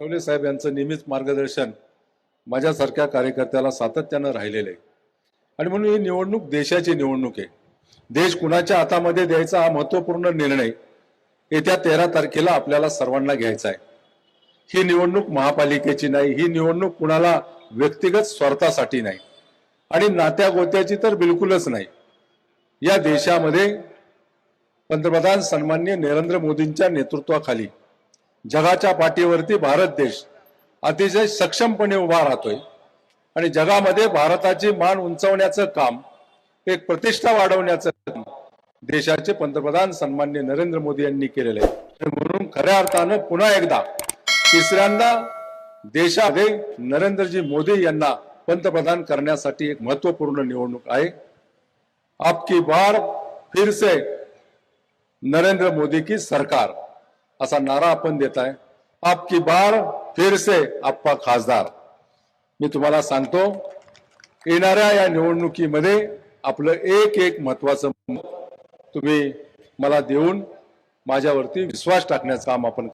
आठवले साहेब यांचं नेहमीच मार्गदर्शन माझ्यासारख्या कार्यकर्त्याला सातत्यानं राहिलेलं आहे. आणि म्हणून ही निवडणूक देशाची निवडणूक आहे. देश कुणाच्या हातामध्ये द्यायचा हा महत्त्वपूर्ण निर्णय येत्या तेरा तारखेला आपल्याला सर्वांना घ्यायचा आहे. ही निवडणूक महापालिकेची नाही ही निवडणूक कुणाला व्यक्तिगत स्वार्थासाठी नाही. आणि नात्या गोत्याची तर बिलकुलच नाही. या देशामध्ये पंतप्रधान सन्मान्य नरेंद्र मोदींच्या नेतृत्वाखाली जगाच्या पाठीवरती भारत देश अतिशय सक्षमपणे उभा राहतोय. आणि जगामध्ये भारताची मान उंचवण्याचं काम एक प्रतिष्ठा वाढवण्याचं काम देशाचे पंतप्रधान सन्मान्य नरेंद्र मोदी यांनी केलेलं आहे. म्हणून खऱ्या अर्थानं पुन्हा एकदा तिसऱ्यांदा देशामध्ये नरेंद्रजी मोदी यांना पंतप्रधान करण्यासाठी एक महत्त्वपूर्ण निवडणूक आहे. आपकी बार फिर से नरेंद्र मोदी की सरकार. असा नारा आपण देत आहे आपकी बार फिर से आप्पा खासदार. मी तुम्हाला सांगतो येणाऱ्या या निवडणुकीमध्ये आपलं एक एक महत्वाचं तुम्ही मला देऊन माझ्यावरती विश्वास टाकण्याचं काम आपण